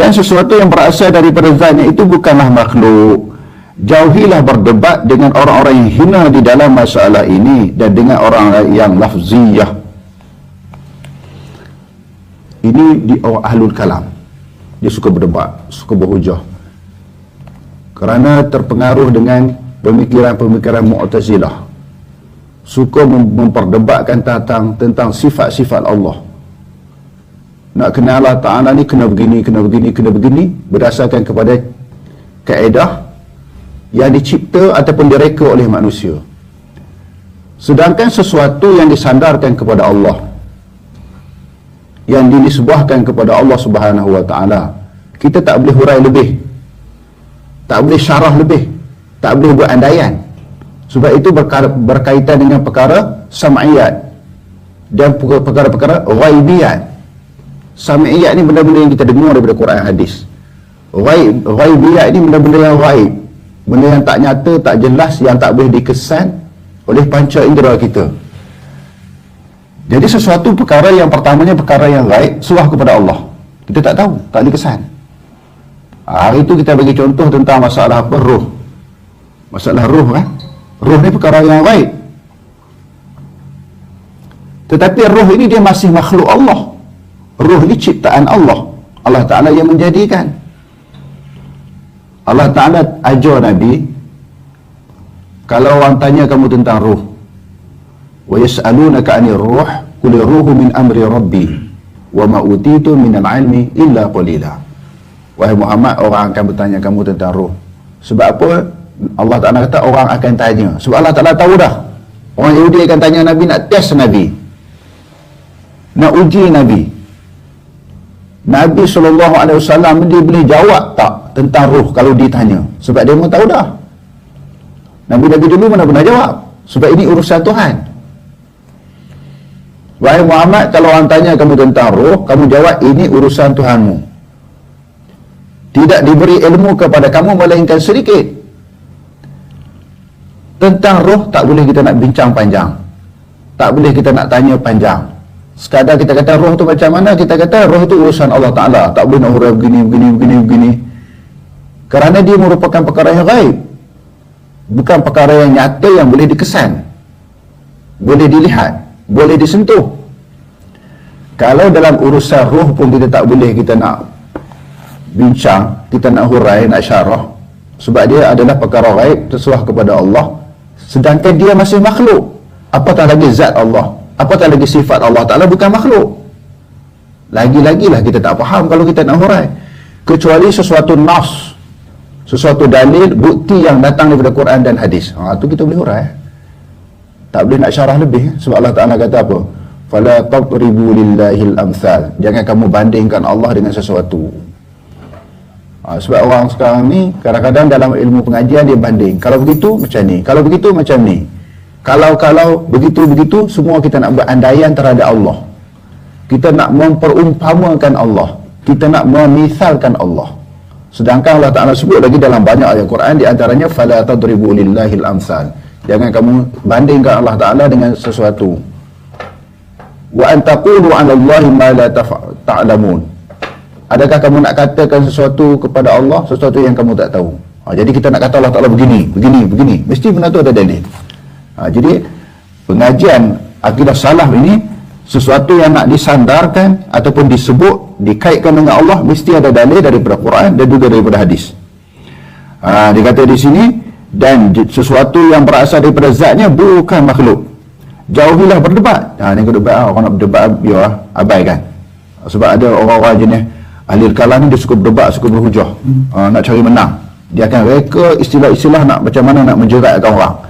dan sesuatu yang berasal daripada zatnya itu bukanlah makhluk. Jauhilah berdebat dengan orang-orang yang hina di dalam masalah ini dan dengan orang yang lafziyah. Ini di orang ahlul kalam. Dia suka berdebat suka berhujah. Kerana terpengaruh dengan pemikiran-pemikiran mu'tazilah. Suka mem- memperdebatkan tentang tentang sifat-sifat Allah nak kenal Allah Ta'ala ni kena begini, kena begini, kena begini berdasarkan kepada kaedah yang dicipta ataupun direka oleh manusia. Sedangkan sesuatu yang disandarkan kepada Allah yang dinisbahkan kepada Allah Subhanahu wa taala kita tak boleh hurai lebih tak boleh syarah lebih tak boleh buat andaian. Sebab itu berkaitan dengan perkara sam'iyat dan perkara-perkara ghaibiyat sam'iyat ni benda-benda yang kita dengar daripada Quran hadis. Ghaib ghaibiyat ni benda-benda yang ghaib. Benda yang tak nyata tak jelas yang tak boleh dikesan oleh panca indera kita. Jadi sesuatu perkara yang pertamanya perkara yang gaib suah kepada Allah. Kita tak tahu tak dikesan. Hari itu kita bagi contoh tentang masalah apa? Roh masalah roh kan roh ni perkara yang gaib tetapi roh ini dia masih makhluk Allah roh ni ciptaan Allah. Allah Ta'ala yang menjadikan. Allah Ta'ala ajar Nabi kalau orang tanya kamu tentang roh wa yas'alunaka 'anil ruh? Qul ruhu min amri rabbi wa ma utitu min al-'ilmi illa qalila. Wahai Muhammad orang akan bertanya kamu tentang roh sebab apa? Allah Ta'ala kata orang akan tanya. Sebab Allah Ta'ala tahu dah. Orang Yahudi akan tanya Nabi nak test Nabi? Nak uji Nabi Nabi SAW dia boleh jawab tak tentang roh kalau ditanya sebab dia memang tahu dah. Nabi-Nabi dulu mana pernah jawab? Sebab ini urusan Tuhan. Wahai Muhammad kalau orang tanya kamu tentang roh kamu jawab ini urusan Tuhanmu. Tidak diberi ilmu kepada kamu melainkan sedikit. Tentang roh tak boleh kita nak bincang panjang. Tak boleh kita nak tanya panjang sekadar kita kata roh tu macam mana? Kita kata roh tu urusan Allah Ta'ala. Tak boleh nak hurai begini begini begini begini. Kerana dia merupakan perkara yang gaib. Bukan perkara yang nyata yang boleh dikesan. Boleh dilihat. Boleh disentuh. Kalau dalam urusan roh pun kita tak boleh kita nak bincang kita nak hurai nak syarah. Sebab dia adalah perkara gaib tersuah kepada Allah. Sedangkan dia masih makhluk. Apatah lagi zat Allah apatah lagi sifat Allah Ta'ala bukan makhluk. Lagi-lagi lah kita tak faham kalau kita nak hurai. Kecuali sesuatu nas sesuatu dalil bukti yang datang daripada Quran dan hadis. Ha, tu kita boleh hurai. Tak boleh nak syarah lebih. Sebab Allah Ta'ala kata apa? Fala taqribu lillahil amsal jangan kamu bandingkan Allah dengan sesuatu. Ha, sebab orang sekarang ni kadang-kadang dalam ilmu pengajian dia banding. Kalau begitu macam ni. Kalau begitu macam ni kalau-kalau begitu-begitu semua kita nak berandaian terhadap Allah. Kita nak memperumpamakan Allah. Kita nak memisalkan Allah. Sedangkan Allah Ta'ala sebut lagi dalam banyak ayat Quran di antaranya fala tadribu lillahil amsal. Jangan kamu bandingkan Allah Ta'ala dengan sesuatu. Wa an taqulu 'ala Allahi ma la ta'lamun. Adakah kamu nak katakan sesuatu kepada Allah sesuatu yang kamu tak tahu? Ha, jadi kita nak kata Allah Ta'ala begini begini begini. Mesti benda tu ada dalil ha, jadi pengajian akidah salaf ini sesuatu yang nak disandarkan ataupun disebut dikaitkan dengan Allah mesti ada dalil daripada Quran dan juga daripada hadis. Ha, dia kata di sini dan sesuatu yang berasal daripada zatnya bukan makhluk. Jauhilah berdebat. Ha, ni berdebat orang nak berdebat ya abaikan. Sebab ada orang-orang jenis ahli kalam ni dia suka berdebat suka berhujah. Ha, nak cari menang. Dia akan reka istilah-istilah nak macam mana nak menjeratkan orang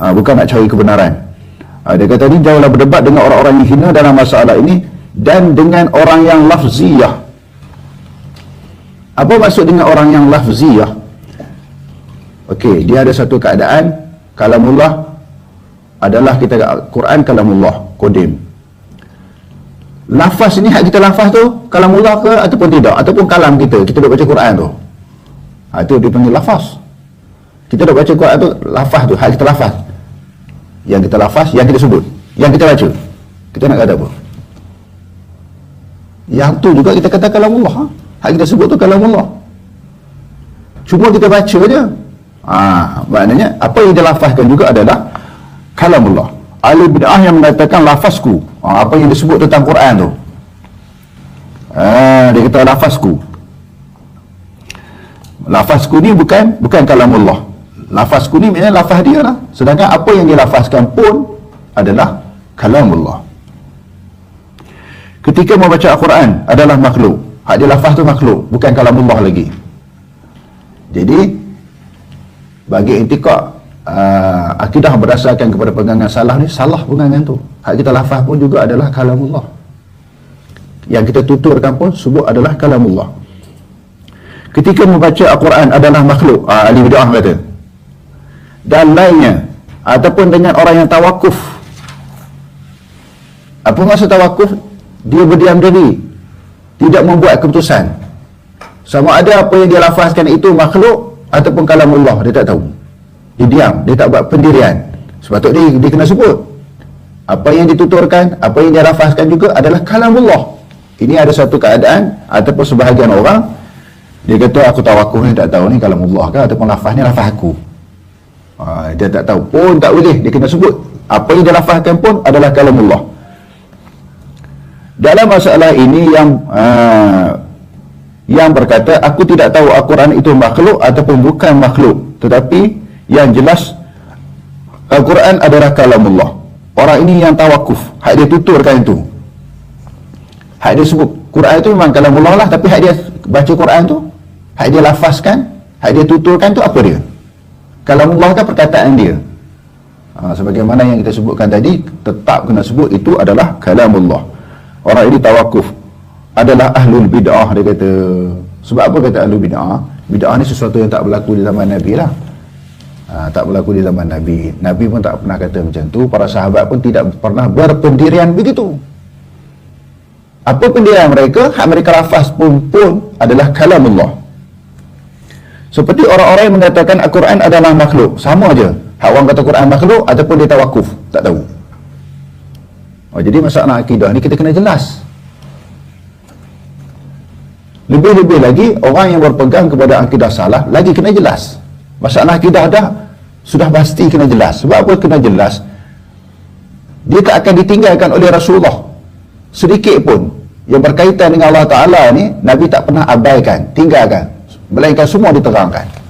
ha, bukan nak cari kebenaran ha, dia kata ni jauhlah berdebat dengan orang-orang yang hina dalam masalah ini dan dengan orang yang lafziyah apa maksud dengan orang yang lafziyah Okey, dia ada satu keadaan kalamullah adalah kita Quran kalamullah kodim. Lafaz ni hak kita lafaz tu kalamullah ke ataupun tidak ataupun kalam kita kita duk baca Quran tu. Ha tu dipanggil lafaz. Kita duk baca Quran tu lafaz tu hak kita lafaz. Yang kita lafaz, yang kita sebut, yang kita baca. Kita nak kata apa? Yang tu juga kita kata kalamullah. Ha? Hak kita sebut tu kalam Allah. Cuma kita baca je. Ah, maknanya apa yang dia lafazkan juga adalah kalam Allah. Ahli bid'ah yang mengatakan lafazku. Ah, apa yang disebut tentang Quran tu. Ah, dia kata lafazku. Lafazku ni bukan bukan kalam Allah. Lafazku ni maknanya lafaz dia lah. Sedangkan apa yang dia lafazkan pun adalah kalam Allah. Ketika membaca Al-Quran adalah makhluk. Hak dia lafaz tu makhluk, bukan kalam Allah lagi. Jadi bagi intikak uh, akidah berdasarkan kepada pegangan salah ni salah pegangan tu. Hak kita lafaz pun juga adalah kalam Allah. Yang kita tuturkan pun sebut adalah kalam Allah. Ketika membaca Al-Quran adalah makhluk, uh, ahli bid'ah kata. Dan lainnya ataupun dengan orang yang tawakuf. Apa maksud tawakuf? dia berdiam diri. Tidak membuat keputusan. Sama ada apa yang dia lafazkan itu makhluk ataupun kalam Allah dia tak tahu. Dia diam dia tak buat pendirian. Sepatutnya dia, dia kena sebut. Apa yang dituturkan apa yang dia lafazkan juga adalah kalam Allah ini ada satu keadaan ataupun sebahagian orang dia kata aku tahu aku ni tak tahu ni kalam Allah ke ataupun lafaz ni lafaz aku dia tak tahu. Pun tak boleh. Dia kena sebut. Apa yang dia lafazkan pun adalah kalam Allah dalam masalah ini yang uh, yang berkata aku tidak tahu Al-Quran itu makhluk ataupun bukan makhluk. Tetapi yang jelas Al-Quran adalah kalamullah. Orang ini yang tawakuf hak dia tuturkan itu. Hak dia sebut. Quran itu memang kalamullah lah. Tapi hak dia baca Quran tu hak dia lafazkan hak dia tuturkan tu apa dia kalamullah kan perkataan dia? Ha, sebagaimana yang kita sebutkan tadi tetap kena sebut itu adalah kalamullah. Orang ini tawakuf. Adalah ahlul bid'ah dia kata. Sebab apa kata ahlul bid'ah? Bid'ah ni sesuatu yang tak berlaku di zaman Nabi lah. Ha, tak berlaku di zaman Nabi. Nabi pun tak pernah kata macam tu. Para sahabat pun tidak pernah berpendirian begitu. Apa pendirian mereka? Hak mereka lafaz pun pun adalah kalam Allah seperti orang-orang yang mengatakan Al-Quran adalah makhluk sama aja hak orang kata Quran makhluk ataupun dia tawakuf tak tahu Oh, jadi masalah akidah ni kita kena jelas. Lebih-lebih lagi orang yang berpegang kepada akidah salah lagi kena jelas. Masalah akidah dah sudah pasti kena jelas. Sebab apa kena jelas? Dia tak akan ditinggalkan oleh Rasulullah. Sedikit pun yang berkaitan dengan Allah Ta'ala ni Nabi tak pernah abaikan, tinggalkan. Melainkan semua diterangkan.